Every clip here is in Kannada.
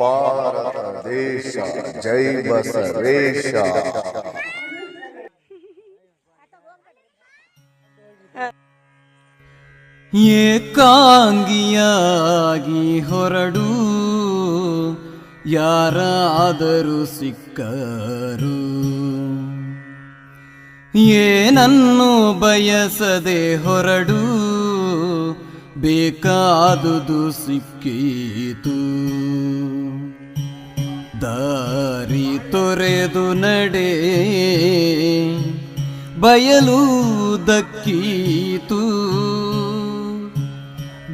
ಭಾರತ ದೇಶ ಜೈ ಬಸವೇಶ. ಏಕಾಂಗಿಯಾಗಿ ಹೊರಡು ಯಾರಾದರೂ ಸಿಕ್ಕರು. ಏನನ್ನು ಬಯಸದೆ ಹೊರಡು ಬೇಕಾದುದು ಸಿಕ್ಕೀತು. ದಾರಿ ತೊರೆದು ನಡೆ ಬಯಲು ದಕ್ಕೀತು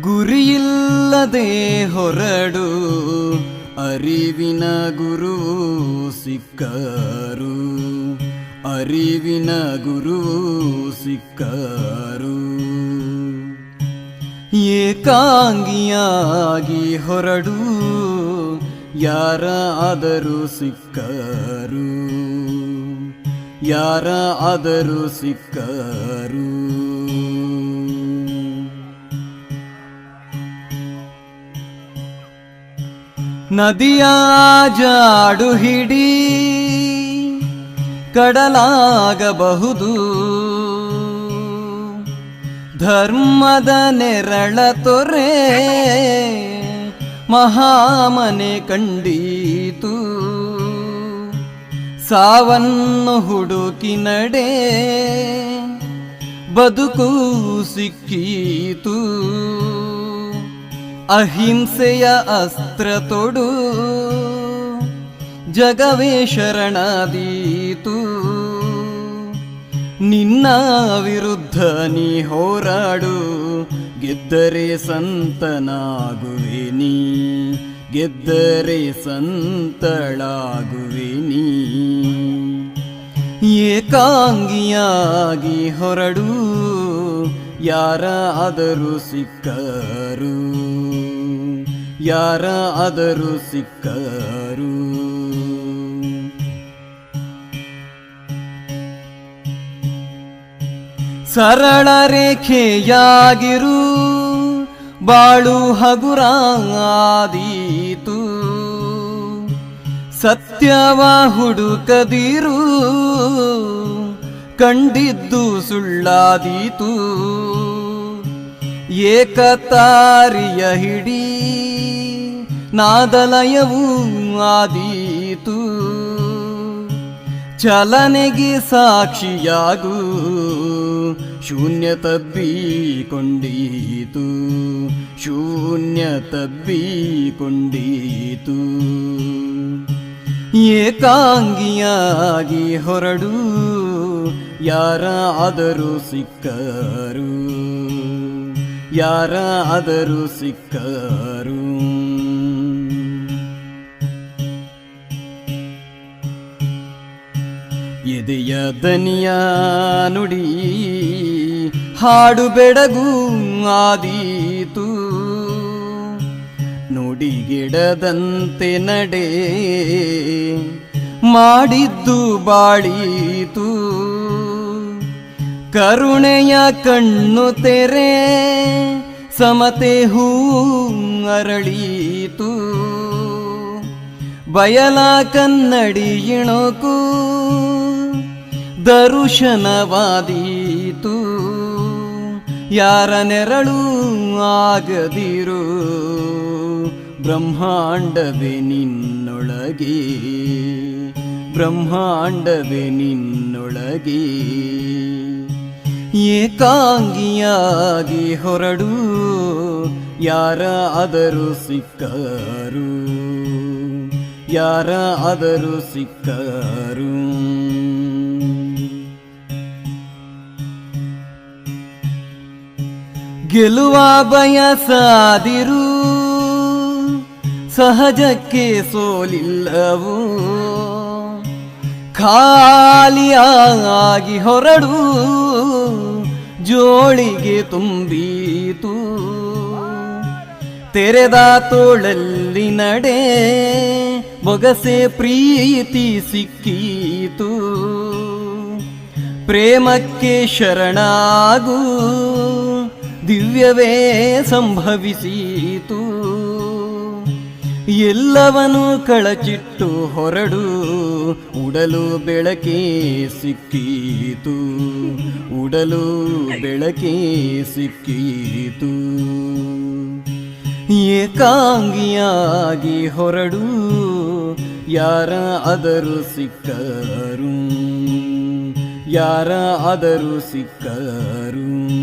ಗುರಿಯಿಲ್ಲದೆ ಹೊರಡು, ಅರಿವಿನ ಗುರು ಸಿಕ್ಕರು. ಅರಿವಿನ ಗುರು ಸಿಕ್ಕರು. ಏಕಾಂಗಿಯಾಗಿ ಹೊರಡು ಯಾರಾದರೂ ಸಿಕ್ಕರು ಯಾರಾದರೂ ಸಿಕ್ಕರು. ನದಿಯ ಜಾಡು ಹಿಡಿ ಕಡಲಾಗಬಹುದು. ಧರ್ಮದ ನೆರಳ ತೊರೆ ಮಹಾಮನೆ ಕಂಡೀತು. ಸಾವನ್ನು ಹುಡುಕಿ ನಡೆ ಬದುಕು ಸಿಕ್ಕೀತು. ಅಹಿಂಸೆಯ ಅಸ್ತ್ರ ತೊಡು ಜಗವೇ ಶರಣಾದೀತು. ನಿನ್ನ ವಿರುದ್ಧ ನೀ ಹೋರಾಡು, ಗೆದ್ದರೆ ಸಂತನಾಗುವೆ ನೀ, ಗೆದ್ದರೆ ಸಂತಳಾಗುವೆ ನೀ. ಏಕಾಂಗಿಯಾಗಿ ಹೊರಡು, ಯಾರಾದರೂ ಸಿಕ್ಕರು ಯಾರಾದರೂ ಸಿಕ್ಕರು. ಸರಳ ರೇಖೆಯಾಗಿರು ಬಾಳು ಹಗುರಾದೀತು. ಸತ್ಯವ ಹುಡುಕದಿರು ಕಂಡಿದ್ದು ಸುಳ್ಳಾದೀತು. ಏಕತಾರಿಯ ಹಿಡಿ ನಾದಲಯವೂ ಆದೀತು. ಚಲನೆಗೆ ಸಾಕ್ಷಿಯಾಗು. ಶೂನ್ಯ ತಬ್ಬಿಕೊಂಡೀತು ಶೂನ್ಯ ತಬ್ಬಿಕೊಂಡೀತು ಏಕಾಂಗಿಯಾಗಿ ಹೊರಡು ಯಾರಾದರೂ ಸಿಕ್ಕರು. ಯಾರಾದರೂ ಸಿಕ್ಕರು. ಎದೆಯ ದನಿಯ ನುಡಿ ಹಾಡು ಬೆಡಗು ಆದೀತು. ನುಡಿಗಿಡದಂತೆ ನಡೆ ಮಾಡಿದ್ದು ಬಾಳೀತು. ಕರುಣೆಯ ಕಣ್ಣು ತೆರೆ ಸಮತೆ ಹೂ ಅರಳೀತು. ಬಯಲ ಕನ್ನಡಿ ಇಣಕು ದರುಶನವಾದೀತು. ಯಾರ ನೆರಳು ಆಗದಿರು? ಬ್ರಹ್ಮಾಂಡವೇ ನಿನ್ನೊಳಗೆ. ಬ್ರಹ್ಮಾಂಡವೇ ನಿನ್ನೊಳಗೆ. ಏಕಾಂಗಿಯಾಗಿ ಹೊರಡು. ಯಾರಾದರೂ ಸಿಕ್ಕರು? ಯಾರಾದರೂ ಸಿಕ್ಕರು? ಗೆಲುವ ಬಯಸಾದಿರು ಸಹಜಕ್ಕೆ ಸೋಲಿಲ್ಲವು. ಖಾಲಿಯಾಗಿ ಹೊರಡು. ಜೋಳಿಗೆ ತುಂಬೀತು. ತೆರೆದ ತೋಳಲ್ಲಿ ನಡೆ. ಬೊಗಸೆ ಪ್ರೀತಿ ಸಿಕ್ಕೀತು. ಪ್ರೇಮಕ್ಕೆ ಶರಣಾಗು. ದಿವ್ಯವೇ ಸಂಭವಿಸಿತು. ಎಲ್ಲವನು ಕಳಚಿಟ್ಟು ಹೊರಡು, ಉಡಲು ಬೆಳಕೇ ಸಿಕ್ಕೀತು. ಉಡಲು ಬೆಳಕೇ ಸಿಕ್ಕೀತು. ಏಕಾಂಗಿಯಾಗಿ ಹೊರಡು, ಯಾರ ಆದರೂ ಸಿಕ್ಕರು. ಯಾರ ಆದರೂ ಸಿಕ್ಕರು.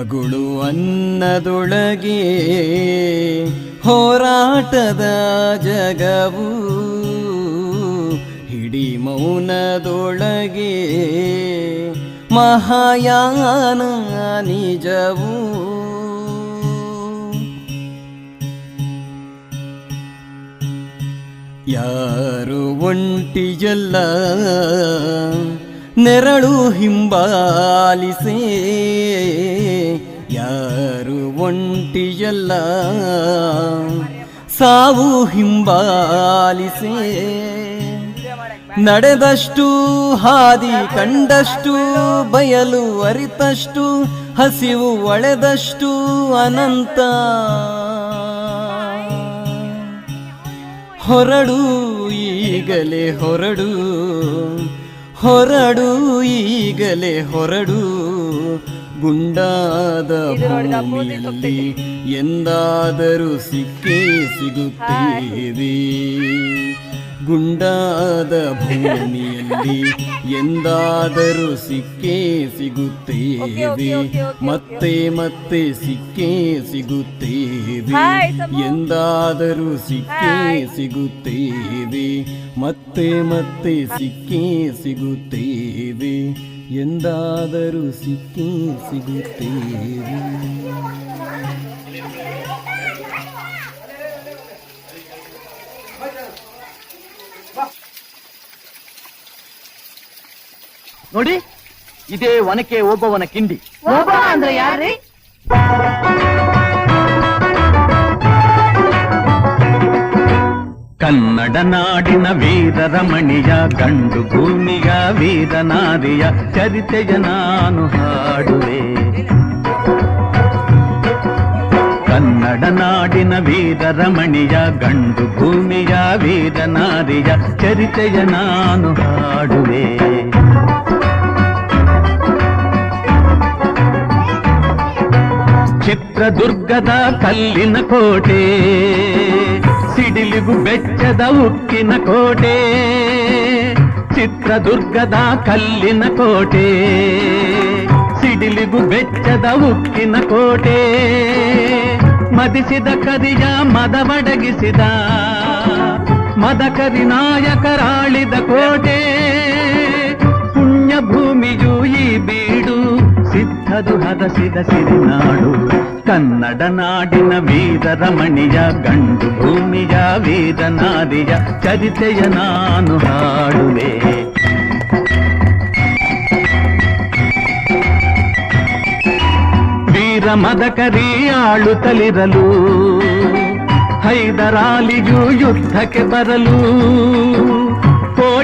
ಅಗುಳು ಅನ್ನದೊಳಗೆ ಹೋರಾಟದ ಜಗವು ಹಿಡಿ ಮೌನದೊಳಗೆ ಮಹಾಯಾನ ನಿಜವು. ಯಾರು ಒಂಟಿಯಲ್ಲ ನೆರಳು ಹಿಂಬಾಲಿಸಿ. ಯಾರು ಒಂಟಿಯಲ್ಲ? ಸಾವು ಹಿಂಬಾಲಿಸಿ. ನಡೆದಷ್ಟು, ಹಾದಿ ಕಂಡಷ್ಟು, ಬಯಲು ಅರಿತಷ್ಟು, ಹಸಿವು ಒಳೆದಷ್ಟು ಅನಂತ. ಹೊರಡು, ಈಗಲೇ ಹೊರಡು. ಹೊರಡು ಈಗಲೇ ಹೊರಡು. ಗುಂಡಾದ ಭೂಮಿಯಲ್ಲಿ ಎಂದಾದರೂ ಸಿಕ್ಕೇ ಸಿಗುತ್ತೇವೆ. ಗುಂಡಾದ ಭೂಮಿಯಲ್ಲಿ ಎಂದಾದರೂ ಸಿಕ್ಕೇ ಸಿಗುತ್ತೇವೆ. ಮತ್ತೆ ಮತ್ತೆ ಸಿಕ್ಕೇ ಸಿಗುತ್ತೇವೆ. ಎಂದಾದರೂ ಸಿಕ್ಕೇ ಸಿಗುತ್ತೇವೆ. ಮತ್ತೆ ಮತ್ತೆ ಸಿಕ್ಕೇ ಸಿಗುತ್ತೇವೆ. ಎಂದಾದರೂ ಸಿಕ್ಕೇ ಸಿಗುತ್ತೇವೆ. ನೋಡಿ ಇದೇ ಒನಕೆ ಒಬ್ಬವನ ಕಿಂಡಿ. ಒಬ್ಬ ಅಂದ್ರೆ ಯಾರ್ರಿ? ಕನ್ನಡ ನಾಡಿನ ವೀರರಮಣಿಯ ಗಂಡು ಭೂಮಿಯ ವೀರನಾರಿಯ ಚರಿತೆಯ ನಾನು ಹಾಡುವೆ. ಕನ್ನಡ ನಾಡಿನ ವೀರರಮಣಿಯ ಗಂಡು ಭೂಮಿಯ ವೀರನಾರಿಯ ಚರಿತೆಯ ನಾನು ಹಾಡುವೆ. ಚಿತ್ರದುರ್ಗದ ಕಲ್ಲಿನ ಕೋಟೆ ಸಿಡಿಲಿಗು ಬೆಚ್ಚದ ಉಕ್ಕಿನ ಕೋಟೆ ಚಿತ್ರದುರ್ಗದ ಕಲ್ಲಿನ ಕೋಟೆ ಸಿಡಿಲಿಗು ಬೆಚ್ಚದ ಉಕ್ಕಿನ ಕೋಟೆ ಮದಿಸಿದ ಕರಿಯ ಮದವಡಗಿಸಿದ ಮದಕರಿ ನಾಯಕರಾಳಿದ ಕೋಟೆ ಪುಣ್ಯ ಭೂಮಿಯು ಈ ಬೀಡು ಸಿದ್ಧದು ಹದಸಿದ ಸಿರಿನಾಡು ಕನ್ನಡ ನಾಡಿನ ವೀರರಮಣಿಯ ಗಂಡು ಭೂಮಿಯ ವೀರನಾರಿಯ ಚರಿತೆಯ ನಾನು ಹಾಡುವೆ ವೀರ ಮದಕರಿ ಆಳುತ್ತಲಿರಲು ಹೈದರಾಲಿಯು ಯುದ್ಧಕ್ಕೆ ಬರಲು ಕೋಟೆ